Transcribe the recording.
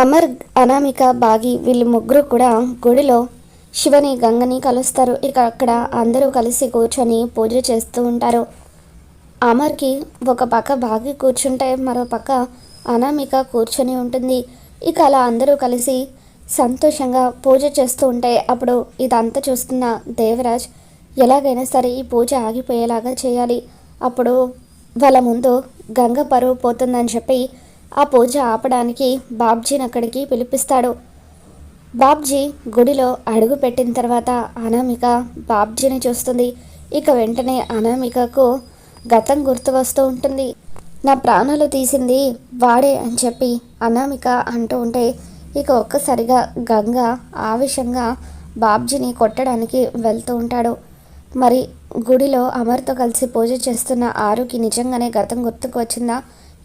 అమర్ అనామిక బాగి వీళ్ళు ముగ్గురు కూడా గుడిలో శివని గంగని కలుస్తారు. ఇక అక్కడ అందరూ కలిసి కూర్చొని పూజ చేస్తూ ఉంటారు. అమర్కి ఒక పక్క బాగి కూర్చుంటే మరో పక్క అనామిక కూర్చొని ఉంటుంది. ఇక అలా అందరూ కలిసి సంతోషంగా పూజ చేస్తూ ఉంటే అప్పుడు ఇదంతా చూస్తున్న దేవరాజ్ ఎలాగైనా సరే ఈ పూజ ఆగిపోయేలాగా చేయాలి. అప్పుడు వాళ్ళ ముందు గంగ పరువు పోతుందని చెప్పి ఆ పూజ ఆపడానికి బాబ్జీని అక్కడికి పిలిపిస్తాడు. బాబ్జీ గుడిలో అడుగు పెట్టిన తర్వాత అనామిక బాబ్జీని చూస్తుంది. ఇక వెంటనే అనామికకు గతం గుర్తు వస్తూ ఉంటుంది. నా ప్రాణాలు తీసింది వాడే అని చెప్పి అనామిక అంటూ ఉంటే ఇక ఒక్కసారిగా గంగ ఆవేశంగా బాబ్జీని కొట్టడానికి వెళ్తూ ఉంటాడు. మరి గుడిలో అమర్తో కలిసి పూజ చేస్తున్న ఆరుకి నిజంగానే గతం గుర్తుకు వచ్చిందా?